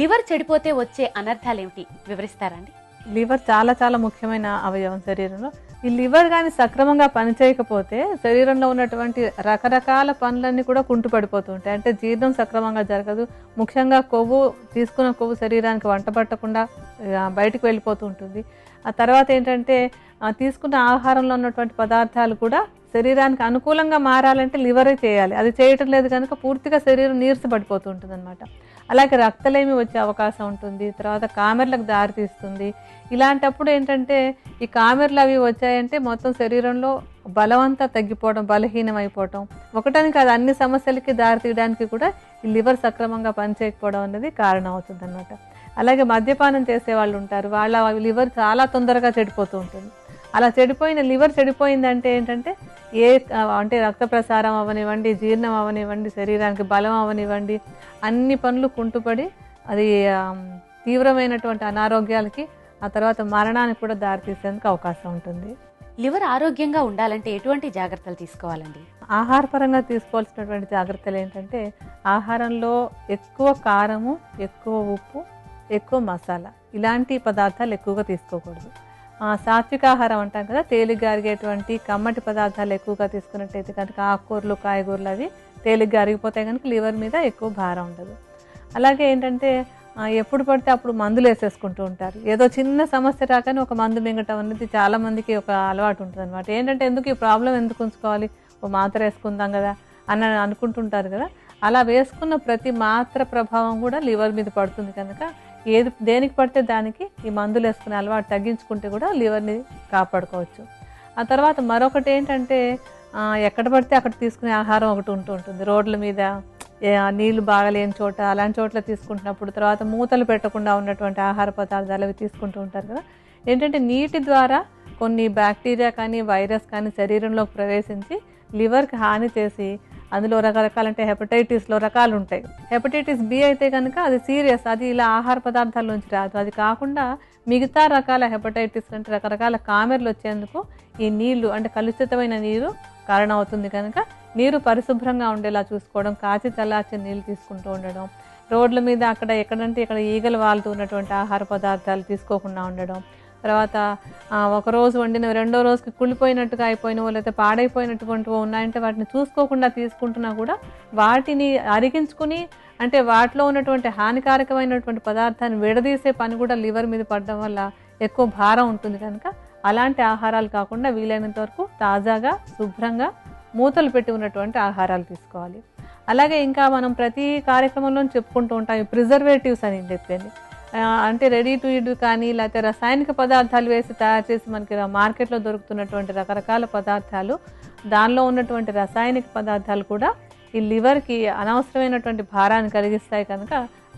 Liver చెడిపోతే వచ్చే అనర్థాలు ఏమిటి వివరిస్తారండి? లివర్ చాలా చాలా ముఖ్యమైన అవయవం శరీరంలో. ఈ లివర్ కానీ సక్రమంగా పనిచేయకపోతే శరీరంలో ఉన్నటువంటి రకరకాల పనులన్నీ కూడా కుంటుపడిపోతూ ఉంటాయి అంటే జీర్ణం సక్రమంగా జరగదు. ముఖ్యంగా కొవ్వు తీసుకున్న కొవ్వు శరీరానికి వంట పట్టకుండా బయటకు బయటికి వెళ్ళిపోతూ ఉంటుంది. ఆ తర్వాత ఏంటంటే తీసుకున్న ఆహారంలో ఉన్నటువంటి పదార్థాలు కూడా శరీరానికి అనుకూలంగా మారాలంటే లివరే చేయాలి. అది చేయటం లేదు కనుక పూర్తిగా శరీరం నీరసపడిపోతూ ఉంటుంది అనమాట అలాగే రక్తలేమి వచ్చే అవకాశం ఉంటుంది తర్వాత కామెర్లకు దారితీస్తుంది ఇలాంటప్పుడు ఏంటంటే ఈ కామెర్లు అవి వచ్చాయంటే మొత్తం శరీరంలో బలవంతా తగ్గిపోవడం బలహీనం అయిపోవడం ఒకటాని కాదు అన్ని సమస్యలకి దారితీయడానికి కూడా ఈ లివర్ సక్రమంగా పనిచేయకపోవడం అనేది కారణం అవుతుంది అనమాట అలాగే మద్యపానం చేసే వాళ్ళు ఉంటారు వాళ్ళ లివర్ చాలా తొందరగా చెడిపోతూ ఉంటుంది. అలా చెడిపోయిన లివర్ చెడిపోయిందంటే ఏంటంటే ఏ అంటే రక్త ప్రసారం అవనివ్వండి జీర్ణం అవనివ్వండి శరీరానికి బలం అవనివ్వండి అన్ని పనులు కుంటుపడి అది తీవ్రమైనటువంటి అనారోగ్యాలకి ఆ తర్వాత మరణానికి కూడా దారితీసేందుకు అవకాశం ఉంటుంది. లివర్ ఆరోగ్యంగా ఉండాలంటే ఎటువంటి జాగ్రత్తలు తీసుకోవాలండి? ఆహారపరంగా తీసుకోవాల్సినటువంటి జాగ్రత్తలు ఏంటంటే ఆహారంలో ఎక్కువ కారము ఎక్కువ ఉప్పు ఎక్కువ మసాలా ఇలాంటి పదార్థాలు ఎక్కువగా తీసుకోకూడదు. సాత్వికాహారం సాత్విక ఆహారం అంటాం కదా తేలిగ్గా అరిగేటువంటి కమ్మటి పదార్థాలు ఎక్కువగా తీసుకున్నట్టయితే కనుక ఆకుకూరలు కాయగూరలు అవి తేలిగ్గా అరిగిపోతాయి కనుక లివర్ మీద ఎక్కువ భారం ఉండదు. అలాగే ఏంటంటే ఎప్పుడు పడితే అప్పుడు మందులు వేసేసుకుంటూ ఉంటారు. ఏదో చిన్న సమస్య రాకనే ఒక మందు మింగటం అనేది చాలామందికి ఒక అలవాటు ఉంటుంది అనమాట ఏంటంటే ఎందుకు ఈ ప్రాబ్లం ఎందుకు ఉంచుకోవాలి? ఓ మాత్ర వేసుకుందాం కదా అని అనుకుంటుంటారు కదా. అలా వేసుకున్న ప్రతి మాత్ర ప్రభావం కూడా లివర్ మీద పడుతుంది కనుక ఏది దేనికి పడితే దానికి ఈ మందులు వేసుకునే అలవాటు తగ్గించుకుంటే కూడా లివర్ని కాపాడుకోవచ్చు. ఆ తర్వాత మరొకటి ఏంటంటే ఎక్కడ పడితే అక్కడ తీసుకునే ఆహారం ఒకటి ఉంటూ ఉంటుంది. రోడ్ల మీద నీళ్ళు నీళ్ళు బాగలేని చోట అలాంటి చోట్ల తీసుకుంటున్నప్పుడు తర్వాత మూతలు పెట్టకుండా ఉన్నటువంటి ఆహార పదార్థాలు అవి తీసుకుంటూ ఉంటారు కదా. ఏంటంటే నీటి ద్వారా కొన్ని బ్యాక్టీరియా కానీ వైరస్ కానీ శరీరంలోకి ప్రవేశించి లివర్కి హాని చేసి అందులో రకరకాల అంటే హెపటైటిస్లో రకాలు ఉంటాయి హెపటైటిస్ బి అయితే కనుక అది సీరియస్ అది ఇలా ఆహార పదార్థాల నుంచి రాదు. అది కాకుండా మిగతా రకాల హెపటైటిస్ అంటే రకరకాల కామెర్లు వచ్చేందుకు ఈ నీళ్ళు అంటే కలుషితమైన నీరు కారణం అవుతుంది కనుక నీరు పరిశుభ్రంగా ఉండేలా చూసుకోవడం కాచి చల్లార్చిన నీళ్ళు తీసుకుంటూ ఉండడం రోడ్ల మీద అక్కడ ఎక్కడంటే ఇక్కడ ఈగలు వాలుతూ ఉన్నటువంటి ఆహార పదార్థాలు తీసుకోకుండా ఉండడం తర్వాత ఒక రోజు వండిన రెండో రోజుకి కుళ్ళిపోయినట్టుగా అయిపోయినవో లేకపోతే పాడైపోయినటువంటివో ఉన్నాయంటే వాటిని చూసుకోకుండా తీసుకుంటున్నా కూడా వాటిని అరిగించుకుని అంటే వాటిలో ఉన్నటువంటి హానికారకమైనటువంటి పదార్థాన్ని విడదీసే పని కూడా లివర్ మీద పడడం వల్ల ఎక్కువ భారం ఉంటుంది కనుక అలాంటి ఆహారాలు కాకుండా వీలైనంత వరకు తాజాగా శుభ్రంగా మూతలు పెట్టి ఉన్నటువంటి ఆహారాలు తీసుకోవాలి. అలాగే ఇంకా మనం ప్రతి కార్యక్రమంలో చెప్పుకుంటూ ఉంటాం ఈ ప్రిజర్వేటివ్స్ అని చెప్పింది. అంటే రెడీ టు ఇడ్ కానీ లేకపోతే రసాయనిక పదార్థాలు వేసి తయారు చేసి మనకి మార్కెట్లో దొరుకుతున్నటువంటి రకరకాల పదార్థాలు దానిలో ఉన్నటువంటి రసాయనిక పదార్థాలు కూడా ఈ లివర్కి అనవసరమైనటువంటి భారాన్ని కలిగిస్తాయి కనుక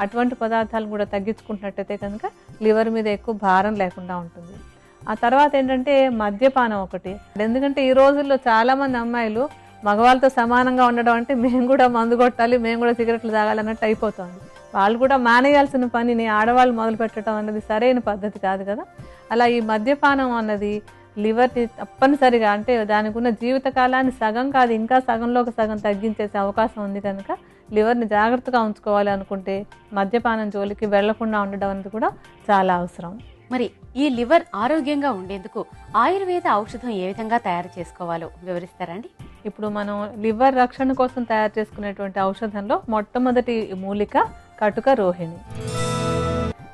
అటువంటి పదార్థాలను కూడా తగ్గించుకుంటున్నట్టయితే కనుక లివర్ మీద ఎక్కువ భారం లేకుండా ఉంటుంది. ఆ తర్వాత ఏంటంటే మద్యపానం ఒకటి. ఎందుకంటే ఈ రోజుల్లో చాలామంది అమ్మాయిలు మగవాళ్ళతో సమానంగా ఉండడం అంటే మేము కూడా మందు కొట్టాలి మేము కూడా సిగరెట్లు తాగాలన్నట్టు అయిపోతుంది. వాళ్ళు కూడా మానేయాల్సిన పనిని ఆడవాళ్ళు మొదలు పెట్టడం అన్నది సరైన పద్ధతి కాదు కదా. అలా ఈ మద్యపానం అన్నది లివర్ని తప్పనిసరిగా అంటే దానికి ఉన్న జీవిత కాలాన్ని సగం కాదు ఇంకా సగంలోకి సగం తగ్గించేసే అవకాశం ఉంది కనుక లివర్ని జాగ్రత్తగా ఉంచుకోవాలి అనుకుంటే మద్యపానం జోలికి వెళ్ళకుండా ఉండడం అనేది కూడా చాలా అవసరం. మరి ఈ లివర్ ఆరోగ్యంగా ఉండేందుకు ఆయుర్వేద ఔషధం ఏ విధంగా తయారు చేసుకోవాలో వివరిస్తారండి ఇప్పుడు మనం లివర్ రక్షణ కోసం తయారు చేసుకునేటువంటి ఔషధంలో మొట్టమొదటి మూలిక కటుక రోహిణి.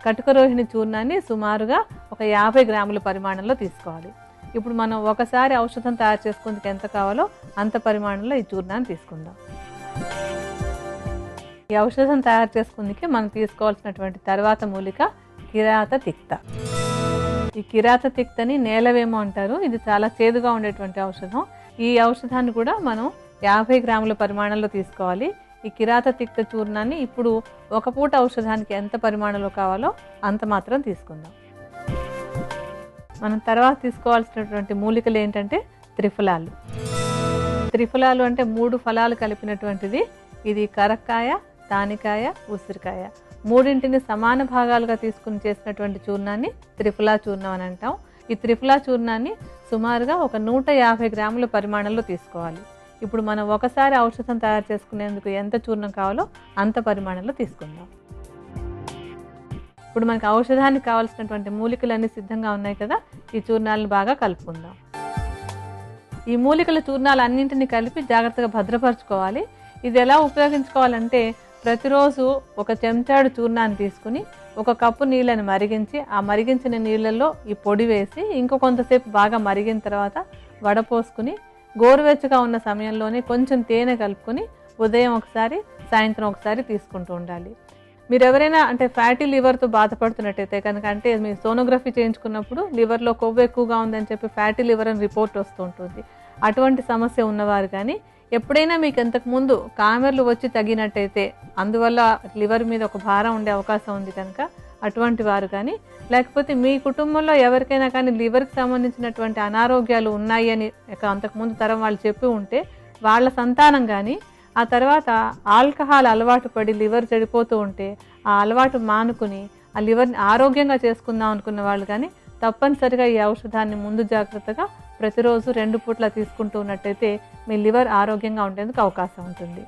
కటుక రోహిణి చూర్ణాన్ని సుమారుగా ఒక యాభై గ్రాముల పరిమాణంలో తీసుకోవాలి. ఇప్పుడు మనం ఒకసారి ఔషధం తయారు చేసుకుందుకు ఎంత కావాలో అంత పరిమాణంలో ఈ చూర్ణాన్ని తీసుకుందాం. ఈ ఔషధం తయారు చేసుకుందుకే మనం తీసుకోవాల్సినటువంటి తర్వాత మూలిక కిరాత తిక్త. ఈ కిరాత తిక్తని నేలవేమో అంటారు. ఇది చాలా చేదుగా ఉండేటువంటి ఔషధం. ఈ ఔషధాన్ని కూడా మనం యాభై గ్రాముల పరిమాణంలో తీసుకోవాలి. ఈ కిరాత తిక్త చూర్ణాన్ని ఇప్పుడు ఒక పూట ఔషధానికి ఎంత పరిమాణంలో కావాలో అంత మాత్రం తీసుకుందాం. మనం తర్వాత తీసుకోవాల్సినటువంటి మూలికలు ఏంటంటే త్రిఫలాలు. త్రిఫలాలు అంటే మూడు ఫలాలు కలిపినటువంటిది. ఇది కరక్కాయ తానికాయ ఉసిరికాయ. మూడింటిని సమాన భాగాలుగా తీసుకుని చేసినటువంటి చూర్ణాన్ని త్రిఫలా చూర్ణం అని అంటాం. ఈ త్రిఫలా చూర్ణాన్ని సుమారుగా ఒక నూట యాభై గ్రాముల పరిమాణంలో తీసుకోవాలి. ఇప్పుడు మనం ఒకసారి ఔషధం తయారు చేసుకునేందుకు ఎంత చూర్ణం కావాలో అంత పరిమాణంలో తీసుకుందాం. ఇప్పుడు మనకి ఔషధానికి కావాల్సినటువంటి మూలికలన్నీ సిద్ధంగా ఉన్నాయి కదా ఈ చూర్ణాలను బాగా కలుపుకుందాం. ఈ మూలికల చూర్ణాలు అన్నింటినీ కలిపి జాగ్రత్తగా భద్రపరచుకోవాలి. ఇది ఎలా ఉపయోగించుకోవాలంటే ప్రతిరోజు ఒక చెంచాడు చూర్ణాన్ని తీసుకుని ఒక కప్పు నీళ్ళని మరిగించి ఆ మరిగించిన నీళ్ళల్లో ఈ పొడి వేసి ఇంకో కొంతసేపు బాగా మరిగిన తర్వాత వడపోసుకుని గోరువెచ్చగా ఉన్న సమయంలోనే కొంచెం తేనె కలుపుకొని ఉదయం ఒకసారి సాయంత్రం ఒకసారి తీసుకుంటూ ఉండాలి. మీరు ఎవరైనా అంటే ఫ్యాటీ లివర్తో బాధపడుతున్నట్టయితే కనుక అంటే మీరు సోనోగ్రఫీ చేయించుకున్నప్పుడు లివర్లో కొవ్వు ఎక్కువగా ఉందని చెప్పి ఫ్యాటీ లివర్ అని రిపోర్ట్ వస్తూ ఉంటుంది. అటువంటి సమస్య ఉన్నవారు కానీ ఎప్పుడైనా మీకు ఇంతకుముందు కామెర్లు వచ్చి తగినట్టయితే అందువల్ల లివర్ మీద ఒక భారం ఉండే అవకాశం ఉంది కనుక అటువంటి వారు కానీ లేకపోతే మీ కుటుంబంలో ఎవరికైనా కానీ లివర్కి సంబంధించినటువంటి అనారోగ్యాలు ఉన్నాయి అని అంతకుముందు తరం వాళ్ళు చెప్పి ఉంటే వాళ్ళ సంతానం కానీ ఆ తర్వాత ఆల్కహాల్ అలవాటు పడి లివర్ చెడిపోతూ ఉంటే ఆ అలవాటు మానుకుని ఆ లివర్ని ఆరోగ్యంగా చేసుకుందాం అనుకున్న వాళ్ళు కానీ తప్పనిసరిగా ఈ ఔషధాన్ని ముందు జాగ్రత్తగా ప్రతిరోజు రెండు పూట్ల తీసుకుంటూ ఉన్నట్టయితే మీ లివర్ ఆరోగ్యంగా ఉండేందుకు అవకాశం ఉంటుంది.